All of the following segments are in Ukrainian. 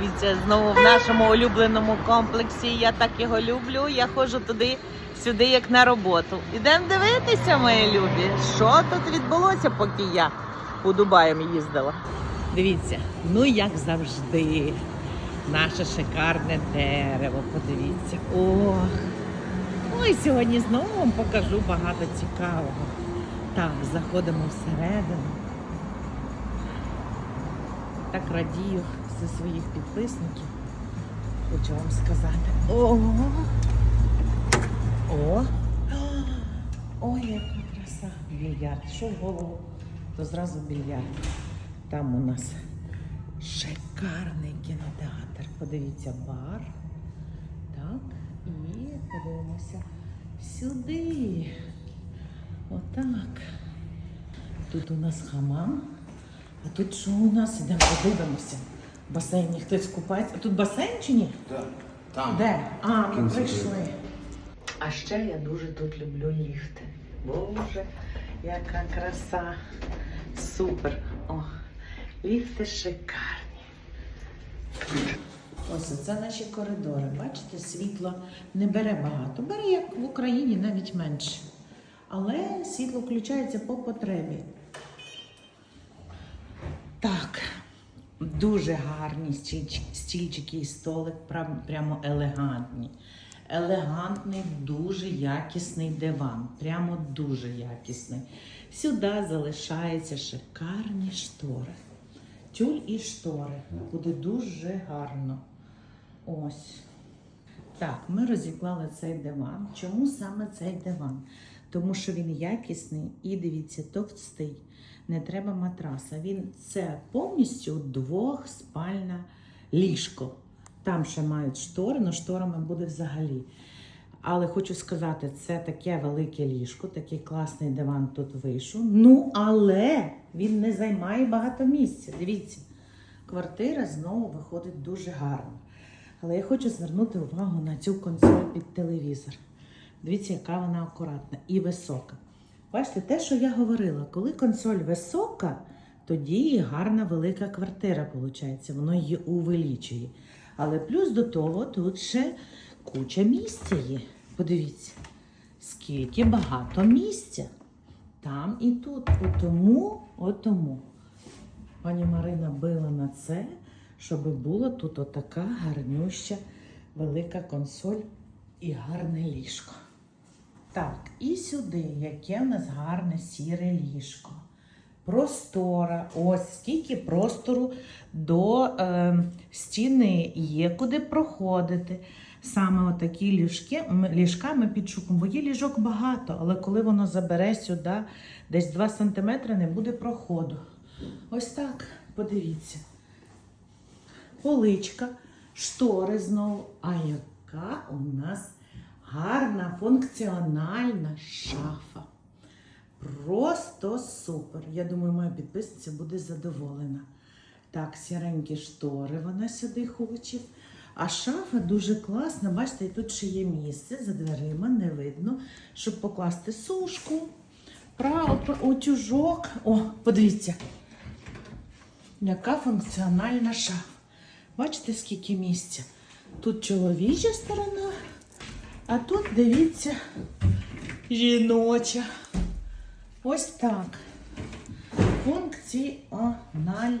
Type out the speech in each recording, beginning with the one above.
Дивіться, знову в нашому улюбленому комплексі. Я так його люблю. Я ходжу туди, сюди, як на роботу. Ідемо дивитися, мої любі, що тут відбулося, поки я у Дубаєм їздила. Дивіться, ну як завжди, наше шикарне дерево. Подивіться. Ох. Ой, сьогодні знову вам покажу багато цікавого. Так, заходимо всередину. Так радію за своїх підписників. Хочу вам сказати. Ого! О! Ой, яка краса! Більярд. Що в голову, то зразу більярд. Там у нас шикарний кінотеатр. Подивіться, бар. Так, і подивимося сюди. Отак. Тут у нас хамам. А тут що у нас? Ідемо подивимося. В басейні хтось купається. А тут басейн чи ні? Так. Там. Де? А, ми кінці прийшли. А ще я дуже тут люблю ліфти. Боже, яка краса. Супер. О, ліфти шикарні. Ось це наші коридори. Бачите, світло не бере багато. Бере як в Україні, навіть менше. Але світло включається по потребі. Так, дуже гарні стільчики і столик, прямо елегантні. Елегантний, дуже якісний диван. Прямо дуже якісний. Сюди залишаються шикарні штори. Тюль і штори. Буде дуже гарно. Ось. Так, ми розіклали цей диван. Чому саме цей диван? Тому що він якісний і дивіться, товстий. Не треба матраса. Він це повністю двохспальне ліжко. Там ще мають штори, але шторами буде взагалі. Але хочу сказати, це таке велике ліжко, такий класний диван тут вийшов. Ну, але він не займає багато місця. Дивіться, квартира знову виходить дуже гарно. Але я хочу звернути увагу на цю консоль під телевізор. Дивіться, яка вона акуратна і висока. Бачите, те, що я говорила, коли консоль висока, тоді гарна велика квартира виходить, воно її увеличує. Але плюс до того тут ще куча місця є. Подивіться, скільки багато місця. Там і тут. Отому, отому. Пані Марина била на це, щоб була тут отака гарнюща велика консоль і гарне ліжко. Так, і сюди, яке в нас гарне сіре ліжко. Простора, ось скільки простору до е, стіни є, куди проходити. Саме отакі ліжки, ліжка ми підшукуємо, бо є ліжок багато, але коли воно забере сюди десь 2 см, не буде проходу. Ось так, подивіться. Поличка, штори знову. А яка у нас гарна функціональна шафа. Просто супер. Я думаю, моя підписниця буде задоволена. Так, сіренькі штори вона сюди хоче. А шафа дуже класна. Бачите, і тут ще є місце за дверима, не видно, щоб покласти сушку, утюжок. О, подивіться, яка функціональна шафа. Бачите, скільки місця? Тут чоловіча сторона, а тут дивіться жіноча. Ось так. Функціонально,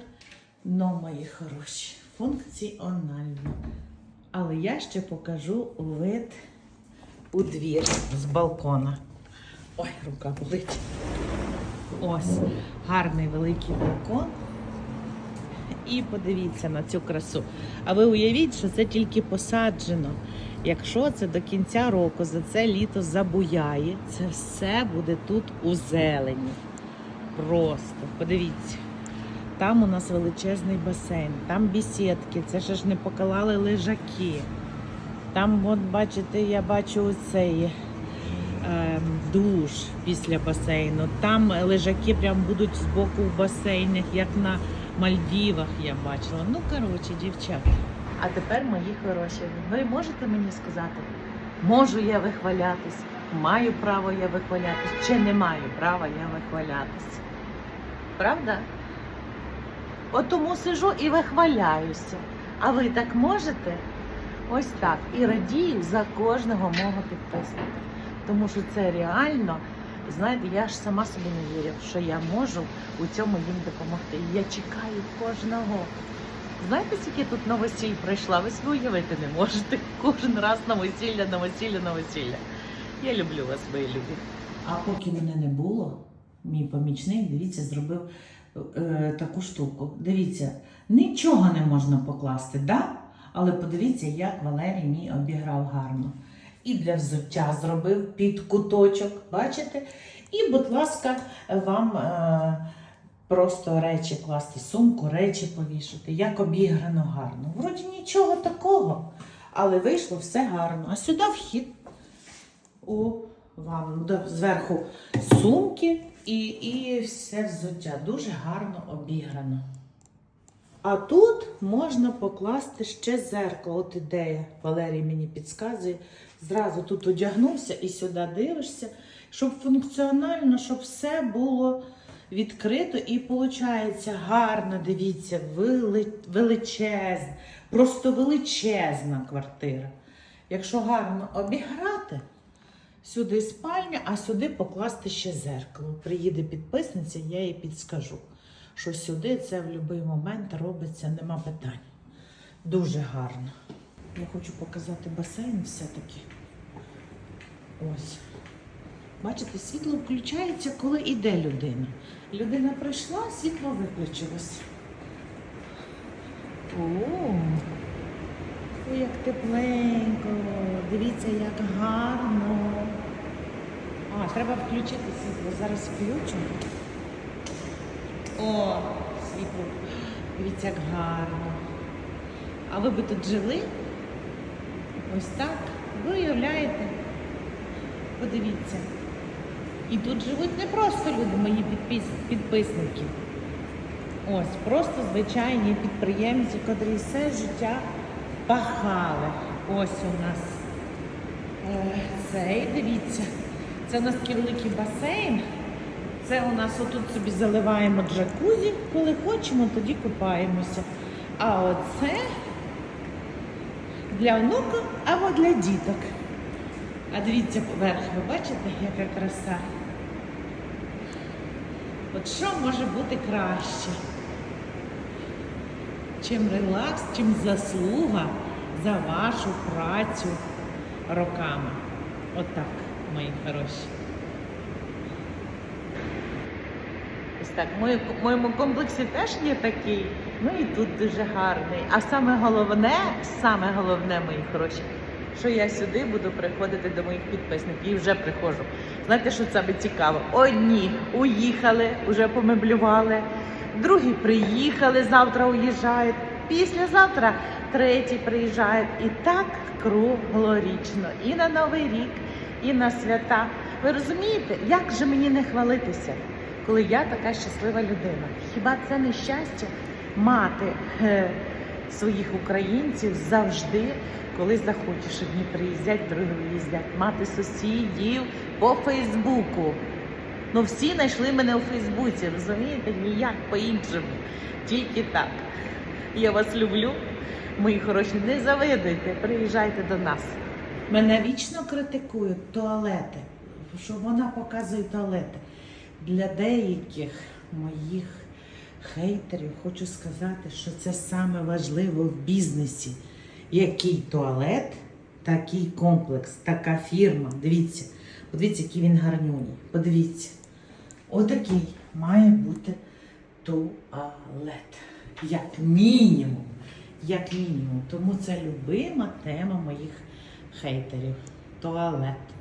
мої хороші. Функціонально. Але я ще покажу вид у двір з балкона. Ой, рука болить. Ось гарний великий балкон. І подивіться на цю красу. А ви уявіть, що це тільки посаджено. Якщо це до кінця року за це літо забуяє, це все буде тут у зелені. Просто подивіться. Там у нас величезний басейн, там бісідки, це ж не поколали лежаки. Там, от бачите, я бачу оцей е, душ після басейну. Там лежаки прям будуть збоку в басейнах, як на Мальдівах я бачила. Ну, коротше, дівчата. А тепер, мої хороші, ви можете мені сказати, можу я вихвалятись, маю право я вихвалятись, чи не маю права я вихвалятись? Правда? От тому сижу і вихваляюся. А ви так можете? Ось так. І радію за кожного мого підписника. Тому що це реально, знаєте, я ж сама собі не вірю, що я можу у цьому їм допомогти. Я чекаю кожного. Знаєте, скільки тут новосіль пройшла? Ви собі уявити не можете. Кожен раз новосілля, новосілля, новосілля. Я люблю вас, мої любі. А поки мене не було, мій помічник, дивіться, зробив е, таку штуку. Дивіться, нічого не можна покласти, да? але подивіться, як Валерій мій обіграв гарно. І для взуття зробив під куточок, бачите? І, будь ласка, вам е, просто речі класти, сумку, речі повішати, як обіграно гарно. Вроді нічого такого, але вийшло все гарно. А сюди вхід у. До- Зверху сумки і, і все взуття. Дуже гарно обіграно. А тут можна покласти ще зеркало. От ідея. Валерій мені підказує. Зразу тут одягнувся і сюди дивишся, щоб функціонально, щоб все було відкрито і виходить гарно, дивіться, величезна, просто величезна квартира. Якщо гарно обіграти, сюди спальня, а сюди покласти ще зеркало. Приїде підписниця, я їй підскажу, що сюди це в будь-який момент робиться, нема питань. Дуже гарно. Я хочу показати басейн все-таки. Ось. Бачите, світло включається, коли йде людина. Людина прийшла, світло виключилось. О, Ой, як тепленько. Дивіться, як гарно. А, треба включити світло. Зараз включу. О, світло. Дивіться, як гарно. А ви би тут жили? Ось так. Ви уявляєте? Подивіться. І тут живуть не просто люди, мої підпис- підписники. Ось, просто звичайні підприємці, котрі все життя пахали. Ось у нас е, цей, дивіться. Це у нас великий басейн. Це у нас отут собі заливаємо джакузі, коли хочемо, тоді купаємося. А оце для онука або для діток. А дивіться поверх, ви бачите, яка краса? От що може бути краще? Чим релакс, чим заслуга за вашу працю роками. Отак, мої хороші. Ось так, в моє- в моєму комплексі теж є такий. Ну і тут дуже гарний. А саме головне, саме головне, мої хороші, що я сюди буду приходити до моїх підписників і вже приходжу. Знаєте, що саме цікаво? Одні уїхали, вже помеблювали, другі приїхали, завтра уїжджають, післязавтра треті приїжджають. І так круглорічно. І на Новий рік, і на свята. Ви розумієте, як же мені не хвалитися? Коли я така щаслива людина. Хіба це не щастя мати е, своїх українців завжди, коли захочеш, одні приїздять, другі виїздять, мати сусідів по Фейсбуку. Ну всі знайшли мене у Фейсбуці, розумієте? Ніяк по-іншому. Тільки так. Я вас люблю, мої хороші, не завидуйте, приїжджайте до нас. Мене вічно критикують туалети, що вона показує туалети. Для деяких моїх хейтерів хочу сказати, що це саме важливо в бізнесі. Який туалет, такий комплекс, така фірма. Дивіться, подивіться, який він гарнюній. Подивіться. Отакий має бути туалет. Як мінімум. Як мінімум. Тому це любима тема моїх хейтерів. Туалет.